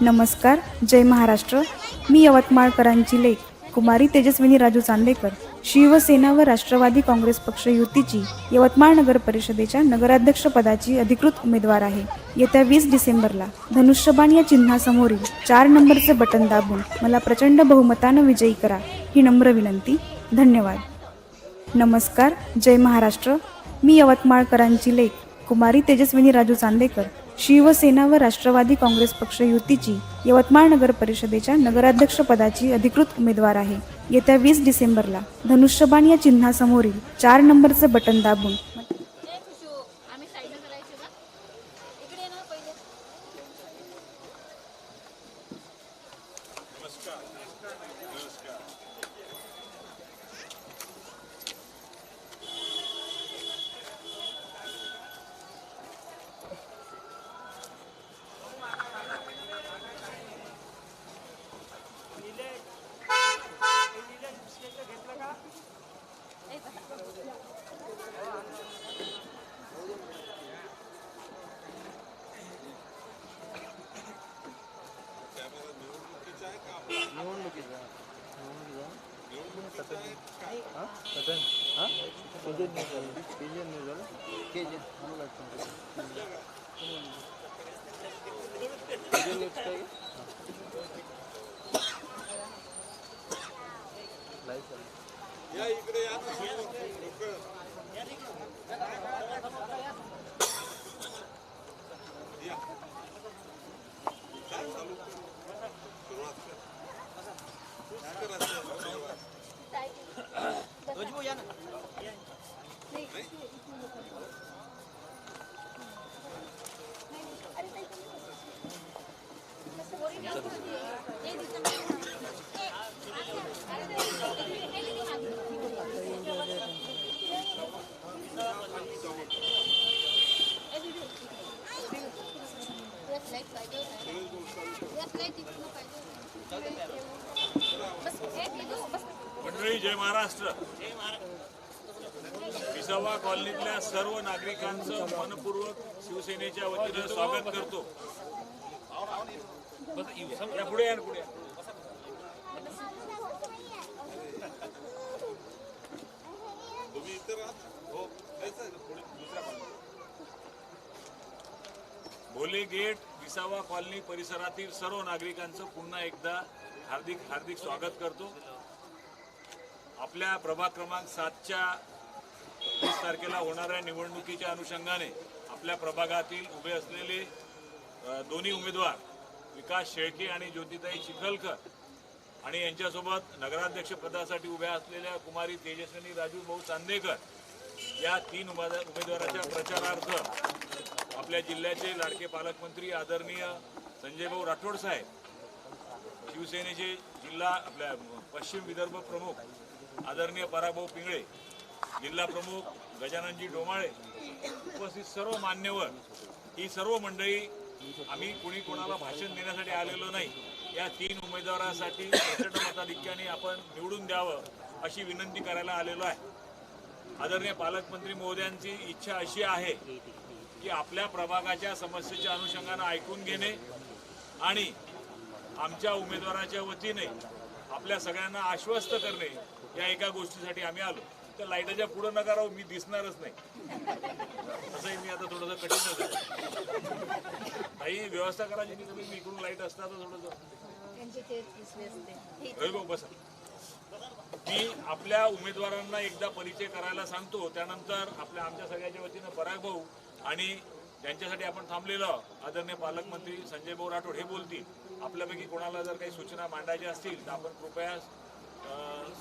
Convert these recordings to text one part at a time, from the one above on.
नमस्कार जय महाराष्ट्र. मी यवतमाळकरांची लेख. कुमारी तेजस्विनी राजू चांदेकर. शिवसेना व राष्ट्रवादी काँग्रेस पक्ष युतीची यवतमाळ नगर परिषदेच्या नगराध्यक्ष पदाची अधिकृत उमेदवार आहे. येत्या वीस डिसेंबरला धनुष्यबाण या चिन्हासमोरील चार नंबरचे बटन दाबून मला प्रचंड बहुमतानं विजयी करा ही नम्र विनंती. धन्यवाद. नमस्कार जय महाराष्ट्र. मी यवतमाळकरांची लेख कुमारी तेजस्विनी राजू चांदेकर शिवसेना व राष्ट्रवादी काँग्रेस पक्ष युतीची यवतमाळ नगर परिषदेच्या नगराध्यक्ष पदाची अधिकृत उमेदवार आहे. येत्या वीस डिसेंबरला धनुष्यबाण या चिन्हासमोरील चार नंबरचे बटन दाबून Let's like, like, like, like, like, मंडळी जय महाराष्ट्र. विसावा कॉलनीतल्या सर्व नागरिकांचं मनपूर्वक शिवसेनेच्या वतीनं स्वागत करतो. पुढे या पुढे भोले हो, गेट विसावा कॉलनी परिसरातील सर्व नागरिकांचं पुन्हा एकदा हार्दिक हार्दिक स्वागत करतो. आपल्या प्रभाग क्रमांक सातच्या वीस तारखेला होणाऱ्या निवडणुकीच्या अनुषंगाने आपल्या प्रभागातील उभे असलेले दोन्ही उमेदवार विकास शेळके आणि ज्योतिताई चिखलकर आणि यांच्यासोबत नगराध्यक्ष पदासाठी उभ्या असलेल्या कुमारी तेजस्विनी राजू भाऊ चांदेकर या तीन उमेदवाराच्या प्रचारार्थ आपल्या जिल्ह्याचे लाडके पालकमंत्री आदरणीय संजय भाऊ राठोड साहेब शिवसेनेचे जिल्हा आपल्या पश्चिम विदर्भ प्रमुख आदरणीय पराभव पिंगळे जिल्हा प्रमुख गजाननजी डोमाळे उपस्थित सर्व मान्यवर ही सर्व मंडळी आम्ही कुणी कोणाला भाषण देण्यासाठी आलेलो नाही. या तीन उमेदवारासाठी प्रचंड मताधिक्याने आपण निवडून द्यावं अशी विनंती करायला आलेलो आहे. आदरणीय पालकमंत्री महोदयांची इच्छा अशी आहे की आपल्या प्रभागाच्या समस्येच्या अनुषंगानं ऐकून घेणे आणि आमच्या उमेदवाराच्या वतीने आपल्या सगळ्यांना आश्वस्त करणे या एका गोष्टीसाठी आम्ही आलो. तर लाईटाच्या पुढं नका राहू मी दिसणारच नाही. तसंही मी आता थोडंसं कठीणच आहे काही व्यवस्था करायची की तुम्ही इकडून लाइट असता तर थोडंसं. बसा. मी आपल्या उमेदवारांना एकदा परिचय करायला सांगतो त्यानंतर आपल्या आमच्या सगळ्याच्या वतीनं पराग भाऊ आणि त्यांच्यासाठी आपण थांबलेलं. आदरणीय पालकमंत्री संजय भाऊ राठोड हे बोलतील. आपल्यापैकी कोणाला जर काही सूचना मांडायच्या असतील तर आपण कृपया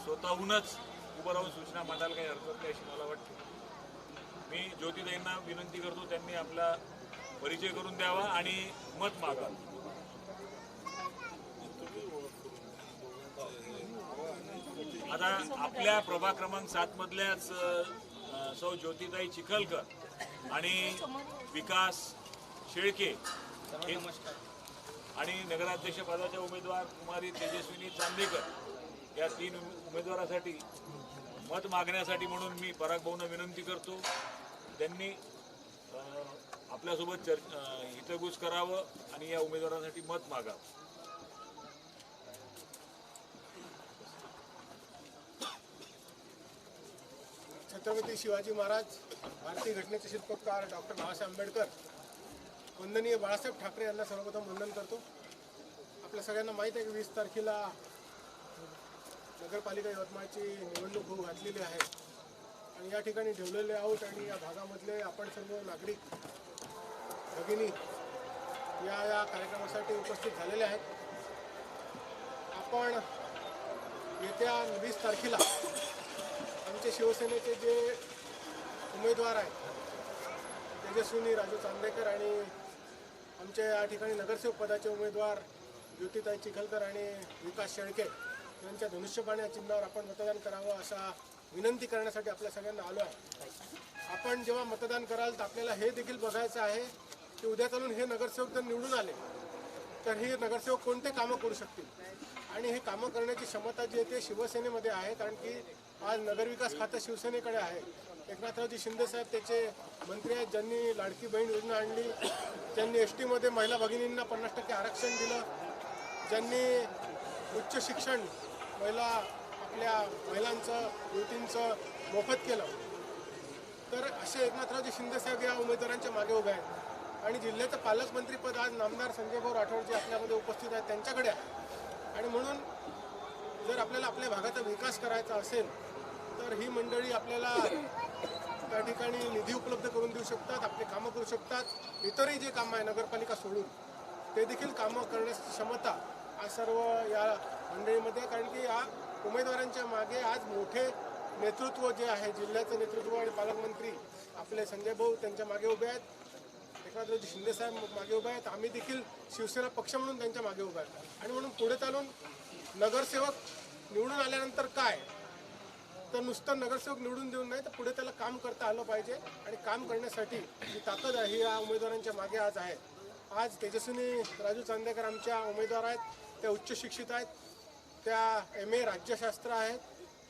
स्वतःहूनच उभं राहून सूचना मांडायला काही हरकत नाही अशी मला वाटते. मी ज्योतिताईंना विनंती करतो त्यांनी आपला परिचय करून द्यावा आणि मत मागा आता आपल्या प्रभाग क्रमांक सात मधल्याच सौ ज्योतिताई चिखलकर आणि विकास शेळके आणि नगराध्यक्ष पदाच्या उमेदवार कुमारी तेजस्विनी चांदेकर या तीन उमेदवारासाठी मत मागण्यासाठी म्हणून मी पराग भाऊंना विनंती करतो. त्यांनी आपल्यासोबत चर् अं, हितगुज करावं आणि या उमेदवारांसाठी मत मागावं. छत्रपती शिवाजी महाराज भारतीय घटनेचे शिल्पकार डॉक्टर बाबासाहेब आंबेडकर वंदनीय बाळासाहेब ठाकरे यांना सर्वप्रथम वंदन करतो. आपल्या सगळ्यांना माहीत आहे की वीस तारखेला नगरपालिका यवतमाळची निवडणूक होऊ घातलेली आहे. आणि या ठिकाणी ठेवलेले आहोत आणि या भागामधले आपण सर्व नागरिक भगिनी या या कार्यक्रमासाठी उपस्थित झालेले आहेत. आपण येत्या वीस तारखेला आमचे शिवसेनेचे जे उमेदवार आहेत तेजस्विनी राजू चांदेकर आणि आमच्या या ठिकाणी नगरसेवक पदाचे उमेदवार ज्योतिताई चिखलकर आणि विकास शेळके यांच्या धनुष्यबाण या चिन्हावर आपण मतदान करावं असा विनंती करण्यासाठी आपल्या सगळ्यांना आलो आहे. आपण जेव्हा मतदान कराल तर आपल्याला हे देखील बघायचं आहे की उद्या चालून हे नगरसेवक जर निवडून आले तर हे नगरसेवक कोणते कामं करू शकतील? आणि हे कामं करण्याची क्षमता जी आहे ते शिवसेनेमध्ये आहे कारण की आज नगरविकास खातं शिवसेनेकडे आहे. एकनाथरावजी शिंदेसाहेब त्याचे मंत्री आहेत. ज्यांनी लाडकी बहीण योजना आणली. ज्यांनी एस टीमध्ये महिला भगिनींना पन्नास टक्के आरक्षण दिलं. ज्यांनी उच्च शिक्षण महिला आपल्या महिलांचं युवतींचं मोफत केलं. तर असे एकनाथरावजी शिंदेसाहेब या उमेदवारांच्या मागे उभे आहेत. आणि जिल्ह्याचं पालकमंत्रीपद आज नामदार संजयभाऊ राठोड जे आपल्यामध्ये उपस्थित आहेत. त्यांच्याकडे आहे. आणि म्हणून जर आपल्याला आपल्या भागाचा विकास करायचा असेल तर ही मंडळी आपल्याला त्या ठिकाणी निधी उपलब्ध करून देऊ शकतात आपले कामं करू शकतात. इतरही जे कामं आहे नगरपालिका सोडून ते देखील कामं करण्याची क्षमता आज सर्व या मंडळीमध्ये कारण की या उमेदवारांच्या मागे आज मोठे नेतृत्व जे आहे जिल्ह्याचं नेतृत्व आणि पालकमंत्री आपले संजय भाऊ त्यांच्या मागे उभे आहेत. एकनाथरावजी शिंदेसाहेब मागे उभे आहेत. आम्ही देखील शिवसेना पक्ष म्हणून त्यांच्या मागे उभे आहेत. आणि म्हणून पुढे चालून नगरसेवक निवडून आल्यानंतर काय? तर नुसतं नगरसेवक निवडून देऊन नाही तर पुढे त्याला काम करता आलं पाहिजे. आणि काम करण्यासाठी जी ताकद आहे ही या उमेदवारांच्या मागे आज आहे. आज तेजस्विनी राजू चांदेकर आमच्या उमेदवार आहेत. त्या उच्च शिक्षित आहेत. त्या एम ए राज्यशास्त्र आहेत.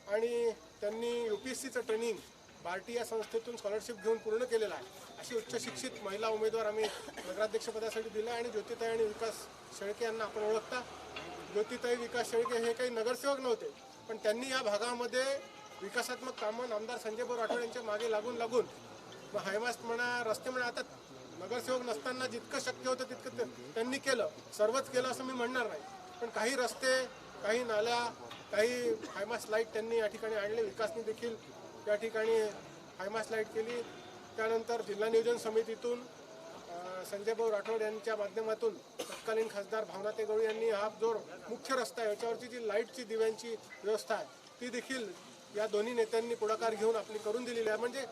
आणि त्यांनी यू पी एस सीचं ट्रेनिंग बार्टी या संस्थेतून स्कॉलरशिप घेऊन पूर्ण केलेलं आहे. अशी उच्च शिक्षित महिला उमेदवार आम्ही नगराध्यक्षपदासाठी दिलं आणि ज्योतिताई आणि विकास शेळके यांना आपण ओळखता. ज्योतिताई विकास शेळके हे काही नगरसेवक नव्हते. पण त्यांनी या भागामध्ये विकासात्मक कामं आमदार संजय भाऊ राठोड यांच्या मागे लागून लागून. मग हायमास्ट म्हणा रस्ते म्हणा आता नगरसेवक नसताना जितकं शक्य होतं तितकं त्यांनी केलं. सर्वच केलं असं मी म्हणणार नाही. पण काही रस्ते काही नाल्या काही हायमास लाइट त्यांनी या ठिकाणी आणले. विकासनी देखील या ठिकाणी हायमास लाइट केली. त्यानंतर जिल्हा नियोजन समितीतून संजय भाऊ राठोड यांच्या माध्यमातून तत्कालीन खासदार भावनाते गवळी यांनी हा जो मुख्य रस्ता आहे याच्यावरची जी लाईटची दिव्यांची व्यवस्था आहे ती देखील या दोन्ही नेत्यांनी पुढाकार घेऊन आपली करून दिलेली आहे. म्हणजे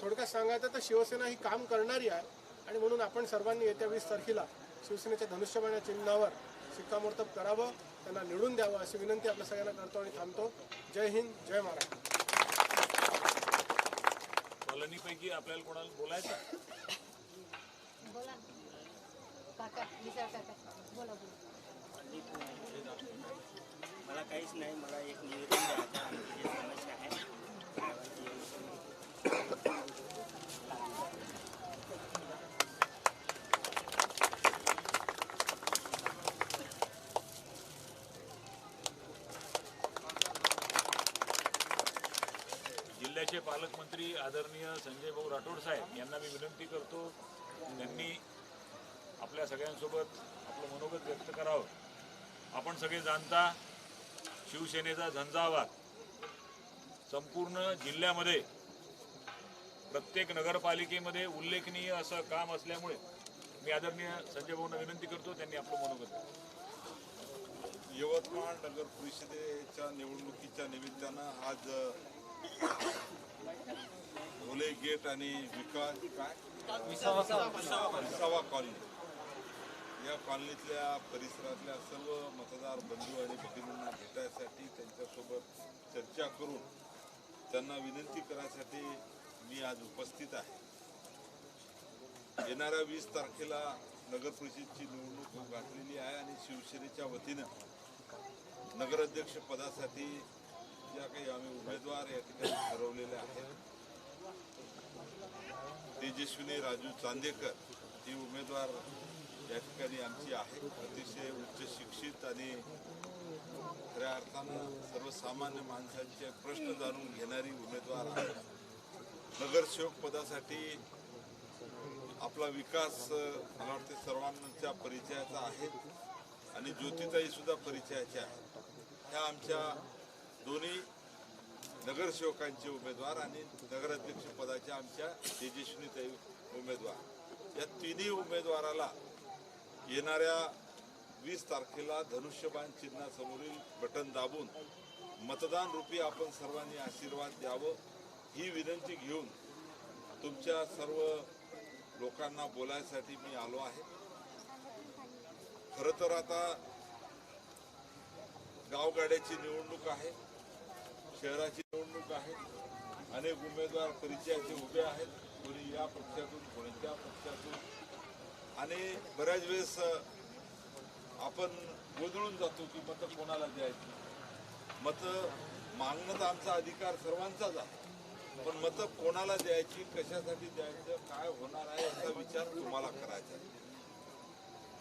थोडक्यात सांगायचं तर शिवसेना ही काम करणारी आहे. आणि म्हणून आपण सर्वांनी येत्या वीस तारखेला शिवसेनेच्या धनुष्यबाण या चिन्हावर शिक्कामोर्तब करावं त्यांना निवडून द्यावं अशी विनंती आपल्या सगळ्यांना करतो आणि थांबतो. जय हिंद जय महाराष्ट्र. कॉलनीपैकी आपल्याला कोणाला बोलायचं? बोला. मला काहीच नाही मला एक निवेदन द्यायचं आमची जी समस्या आहे जिल्ह्याचे पालकमंत्री आदरणीय संजय भाऊ राठोड साहेब यांना मी विनंती करतो त्यांनी आपल्या सगळ्यांसोबत आपलं मनोगत व्यक्त करावं. आपण सगळे जाणता शिवसेनेचा झंझावात संपूर्ण जिल्ह्यामध्ये प्रत्येक नगरपालिकेमध्ये उल्लेखनीय असं काम असल्यामुळे मी आदरणीय संजय भाऊंना विनंती करतो त्यांनी आपलं मनोगत. यवतमाळ नगर परिषदेच्या निवडणुकीच्या निमित्तानं आज भोले गेट आणि विकास काय? विसावा कॉलनी. या कॉलनीतल्या परिसरातल्या सर्व मतदार बंधू आणि भगिनींना भेटायसाठी त्यांच्यासोबत चर्चा करून त्यांना विनंती करायसाठी मी आज उपस्थित आहे. येणाऱ्या वीस तारखेला नगर परिषदेची निवडणूक गाठलेली आहे आणि शिवसेनेच्या वतीनं नगराध्यक्ष पदासाठी ज्या काही आम्ही उमेदवार उमेदवार या ठिकाणी ठरवलेले आहेत तेजस्विनी राजू चांदेकर ही उमेदवार या ठिकाणी आमची आहे. अतिशय उच्च शिक्षित आणि खऱ्या अर्थानं सर्वसामान्य माणसांचे प्रश्न जाणून घेणारी उमेदवार आहे. नगरसेवक पदासाठी आपला विकास मला वाटते सर्वांच्या परिचयाचा आहे आणि ज्योतिताई सुद्धा परिचयाच्या आहेत. ह्या आमच्या दोन्ही नगरसेवकांचे उमेदवार आणि नगराध्यक्ष पदाच्या आमच्या तेजस्वीताई उमेदवार. या तिन्ही उमेदवाराला येणाऱ्या वीस तारखेला धनुष्यबाण चिन्हासमोरील बटन दाबून मतदान रूपी आपण सर्वांनी आशीर्वाद द्यावं ही विनंती घेऊन तुमच्या सर्व लोकांना बोलायसाठी मी आलो आहे. खरं तर आता गावगाड्याची निवडणूक आहे शहराची निवडणूक आहे अनेक उमेदवार परिचयाचे उभे आहेत. कोणी या पक्षातून कोणी त्या पक्षातून. आणि बऱ्याच वेळेस आपण गोंधळून जातो की मतं कोणाला द्यायची. मतं मागणं तर आमचा अधिकार सर्वांचाच आहे. पण मतं कोणाला द्यायची कशासाठी द्यायचं काय होणार आहे याचा विचार तुम्हाला करायचा आहे.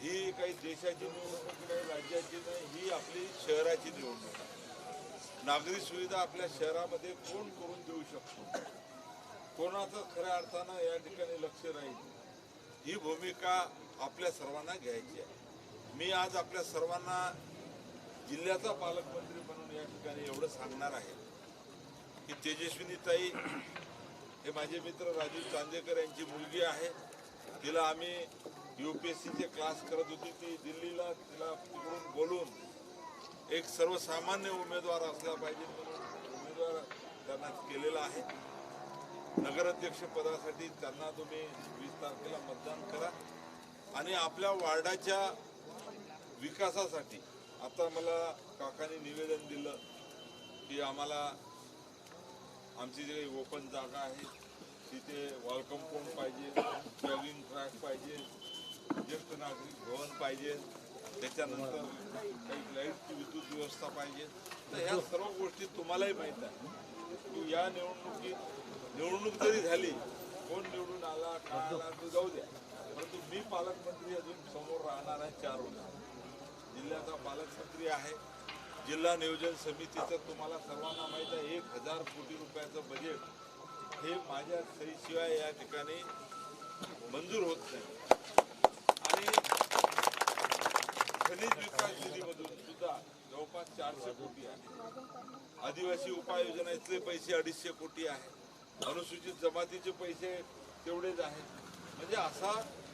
ही काही देशाची निवडणूक नाही राज्याची नाही ही आपली शहराची निवडणूक आहे. नागरी सुविधा आपल्या शहरामध्ये कोण करून देऊ शकतो? कोणाचं खऱ्या अर्थानं या ठिकाणी लक्ष राहील? ही भूमिका आपल्या सर्वांना घ्यायची आहे. मी आज आपल्या सर्वांना जिल्ह्याचा पालकमंत्री म्हणून या ठिकाणी एवढं सांगणार आहे की तेजस्विनीताई हे माझे मित्र राजीव चांदेकर यांची मुलगी आहे. तिला आम्ही यू पी एस सीचे क्लास करत होती. ती दिल्लीला तिला तिकडून बोलून एक सर्वसामान्य उमेदवार असला पाहिजे म्हणून उमेदवार त्यांना केलेला आहे. नगराध्यक्ष पदासाठी त्यांना तुम्ही वीस तारखेला मतदान करा. आणि आपल्या वार्डाच्या विकासासाठी आता मला काकांनी निवेदन दिलं की आम्हाला आमची जे ओपन जागा आहे तिथे वॉल कंपाऊंड पाहिजे जॉगिंग ट्रॅक पाहिजे ज्येष्ठ नागरिक भवन पाहिजे त्याच्यानंतर काही लाईटची विद्युत व्यवस्था पाहिजे. तर ह्या सर्व गोष्टी तुम्हालाही माहीत आहे. की या निवडणुकीत निवडणूक जरी झाली कोण निवडून आला काय आला तो जाऊ द्या. परंतु मी पालकमंत्री अजून समोर राहणार आहे चार वर्ष. जिल्ह्याचा पालकमंत्री आहे. जिल्हा नियोजन समितीचं तुम्हाला सर्वांना माहीत आहे एक हजार कोटी रुपयाचं बजेट हे माझ्या सहीशिवाय या ठिकाणी मंजूर होत नाही. आणि खनिज विकास निधीमधून सुद्धा जवळपास चारशे कोटी आहे. आदिवासी उपाययोजनेतले पैसे अडीचशे कोटी आहे. अनुसूचित जमातीचे पैसे तेवढेच आहेत. म्हणजे असा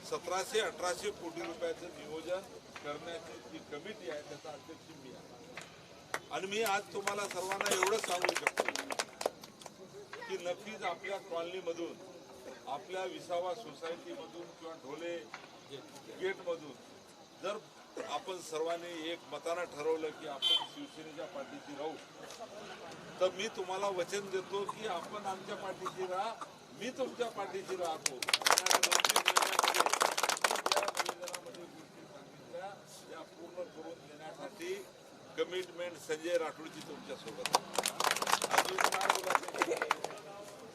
सतराशे अठराशे कोटी रुपयाचं नियोजन करण्याची जी कमिटी आहे त्याचा अध्यक्ष मी आहे. आणि मी आज तुम्हाला सर्वांना एवढं सांगू शकतो की नक्कीच आपल्या कॉलनीमधून आपल्या विसावा सोसायटीमधून किंवा ढोले गेटमधून जर आपण सर्वांनी एक मतानं ठरवलं की आपण शिवसेनेच्या पाठीशी राहू. तर मी तुम्हाला वचन देतो की आपण आमच्या पाठीशी राहा मी तुमच्या पाठीशी राहतो. त्या पूर्ण करून देण्यासाठी कमिटमेंट संजय राठोडची तुमच्यासोबत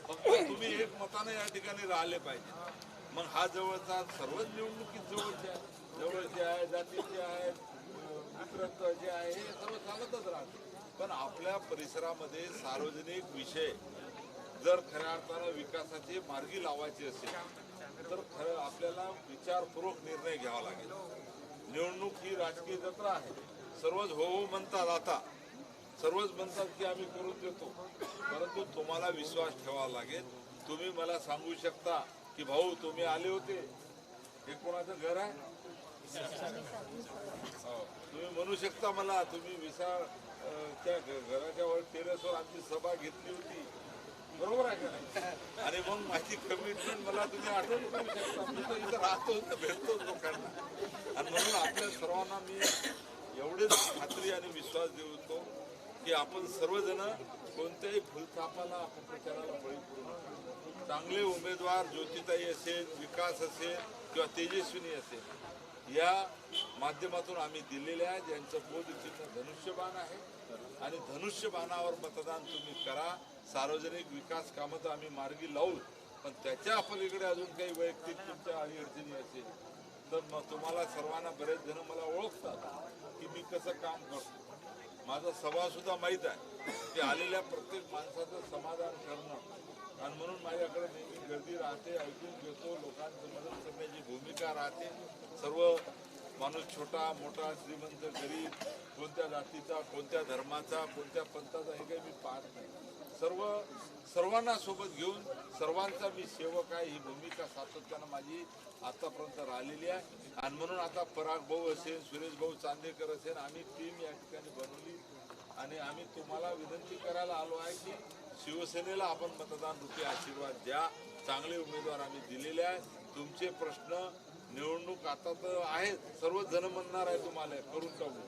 फक्त तुम्ही एक मताने या ठिकाणी राहिले पाहिजे. मग हा जवळचा सर्वच निवडणुकीत जवळचे आहे जवळचे आहे जातीचे जे आहे हे सर्व चालतच राहते. पण आपल्या परिसरामध्ये सार्वजनिक विषय जर खऱ्या अर्थानं विकासाचे मार्गी लावायचे असेल तर खरं आपल्याला विचारपूर्वक निर्णय घ्यावा लागेल. निवडणूक ही राजकीय जत्रा आहे. सर्वच हो हो म्हणतात आता. सर्वच म्हणतात की आम्ही करून देतो. परंतु तुम्हाला विश्वास ठेवावा लागेल. तुम्ही मला सांगू शकता की भाऊ तुम्ही आले होते. हे कोणाचं घर आहे? तुम्ही म्हणू शकता मला तुम्ही विसा त्या घ- घराच्या वर टेरेसवर आमची सभा घेतली होती. बरोबर आहे का नाही? आणि मग माझी कमिटमेंट मला तुम्ही आठवण करू शकता. मी तर इथं राहतो तर भेटतो लोकांना. आणि म्हणून आपल्या सर्वांना मी एवढेच खात्री आणि विश्वास देऊतो की आपण सर्वजण कोणत्याही फुलथापाला अपप्रचाराला बळी करू नका. चांगले उमेदवार ज्योतिताई असेल विकास असेल किंवा तेजस्विनी असेल या माध्यमातून आम्ही दिलेल्या आहे. ज्यांचं बोधचिन्ह धनुष्यबाण आहे. आणि धनुष्यबाणावर मतदान तुम्ही करा. सार्वजनिक विकास कामं तर आम्ही मार्गी लावू. पण त्याच्या पलीकडे अजून काही वैयक्तिक तुमच्या अडीअडचणी असेल तर मग तुम्हाला सर्वांना बरेच जण मला ओळखतात की मी कसं काम करतो. माझा सभासुद्धा माहीत आहे की आलेल्या प्रत्येक माणसाचं समाधान करणं आणि म्हणून माझ्याकडे नेहमी गर्दी राहते ऐकून घेतो. लोकांचं मदत करण्याची भूमिका राहते. सर्व माणूस छोटा मोठा श्रीमंत गरीब कोणत्या जातीचा कोणत्या धर्माचा कोणत्या पंथाचा हे काही मी पाहत नाही. सर्व सर्वांना सोबत घेऊन सर्वांचा मी सेवक आहे. ही भूमिका सातत्यानं माझी आतापर्यंत राहिलेली आहे. आणि म्हणून आता पराग भाऊ असेल सुरेश भाऊ चांदेकर असेल आम्ही टीम या ठिकाणी बनवली. आणि आम्ही तुम्हाला विनंती करायला आलो आहे की शिवसेनेला आपण मतदान रूपी आशीर्वाद द्या. चांगले उमेदवार आम्ही दिलेले आहे तुमचे प्रश्न निवडणूक आता तर आहेत. सर्व जण म्हणणार आहे तुम्हाला करून टाकू.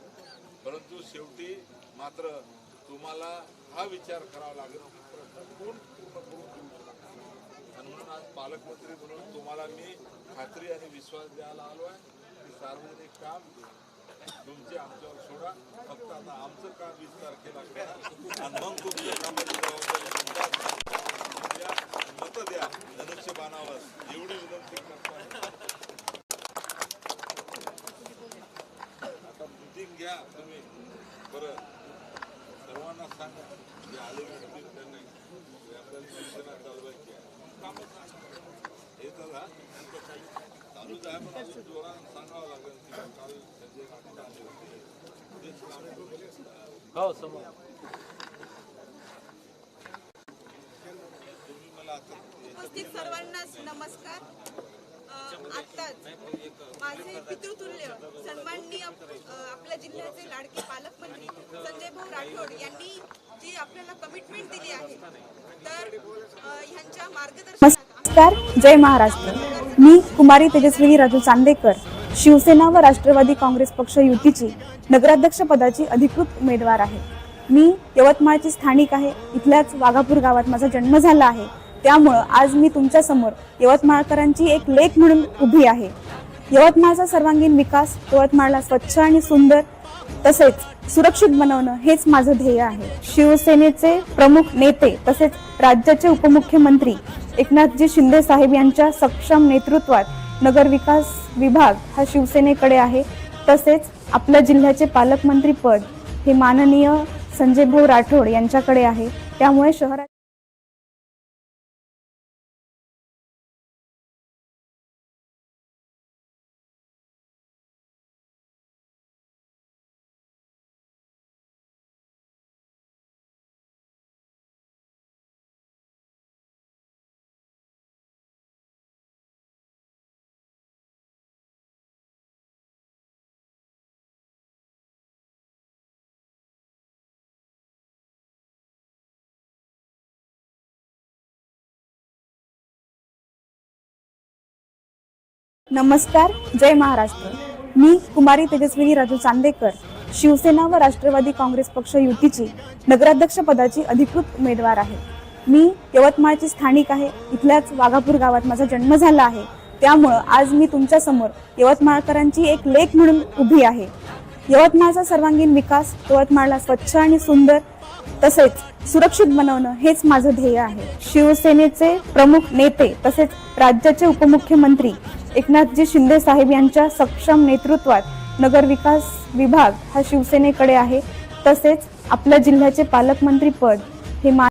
परंतु शेवटी मात्र तुम्हाला हा विचार करावा लागेल. की प्रश्न कोण पूर्ण करून देऊ आणि म्हणून आज पालकमंत्री म्हणून तुम्हाला मी खात्री आणि विश्वास द्यायला आलो आहे की सार्वजनिक काम तुमचे आमच्यावर सोडा. फक्त आता आमचं काम वीस तारखेला करा आणि मग तुमच्या कामाची जबाबदारी तुमच्या द्या, मतं द्या धनुष्यबाणावर एवढी विनंती करतो आता मिटिंग घ्या तुम्ही बरं सर्वांना सांगा जे आलेले मिटिंग त्यांना हे आपल्याला शिवसेना चालवायची आहे कामं सांगा हे तर हा चालूच आहे पण अजून जोरात सांगावं लागेल की काल संजय काका आले होते तेच काम हो समोर. उपस्थित सर्वांना नमस्कार. अ, आत्ताच माझे पितृतुल्य सन्माननीय आपल्या जिल्ह्याचे लाडके पालकमंत्री संजय भाऊ राठोड यांनी जी आपल्याला कमिटमेंट दिली आहे तर ह्यांच्या मार्गदर्शनात नमस्कार. जय महाराष्ट्र. मी कुमारी तेजस्विनी राजू चांदेकर. शिवसेना व राष्ट्रवादी काँग्रेस पक्ष युतीची नगराध्यक्ष पदाची अधिकृत उमेदवार आहे. मी यवतमाळची स्थानिक आहे. इथल्याच वाघापूर गावात माझा जन्म झाला आहे. त्यामुळं आज मी तुमच्यासमोर यवतमाळकरांची एक लेख म्हणून उभी आहे. यवतमाळचा सर्वांगीण विकास यवतमाळला स्वच्छ आणि सुंदर तसेच सुरक्षित बनवणं हेच माझं ध्येय आहे. शिवसेनेचे प्रमुख नेते तसेच राज्याचे उपमुख्यमंत्री एकनाथजी शिंदे साहेब यांच्या सक्षम नेतृत्वात नगरविकास विभाग हा शिवसेनेकडे आहे. तसेच आपल्या जिल्ह्याचे पालकमंत्री पद हे माननीय संजय भाऊ राठोड यांच्याकडे आहे. त्यामुळे शहरात नमस्कार जय महाराष्ट्र. मी कुमारी तेजस्विनी राजू चांदेकर शिवसेना व राष्ट्रवादी काँग्रेस पक्ष युतीची नगराध्यक्ष पदाची अधिकृत उमेदवार आहे. मी यवतमाळची स्थानिक आहे इथल्याच वाघापूर गावात माझा जन्म झाला आहे. त्यामुळं आज मी तुमच्यासमोर यवतमाळकरांची एक लेख म्हणून उभी आहे. यवतमाळचा सर्वांगीण विकास यवतमाळला स्वच्छ आणि सुंदर तसेच सुरक्षित बनवणं हेच माझं ध्येय आहे. शिवसेनेचे प्रमुख नेते तसेच राज्याचे उपमुख्यमंत्री एकनाथजी शिंदे साहेब यांच्या सक्षम नेतृत्वात नगर विकास विभाग हा शिवसेनेकडे आहे. तसेच आपल्या जिल्ह्याचे पालकमंत्री पद हे मा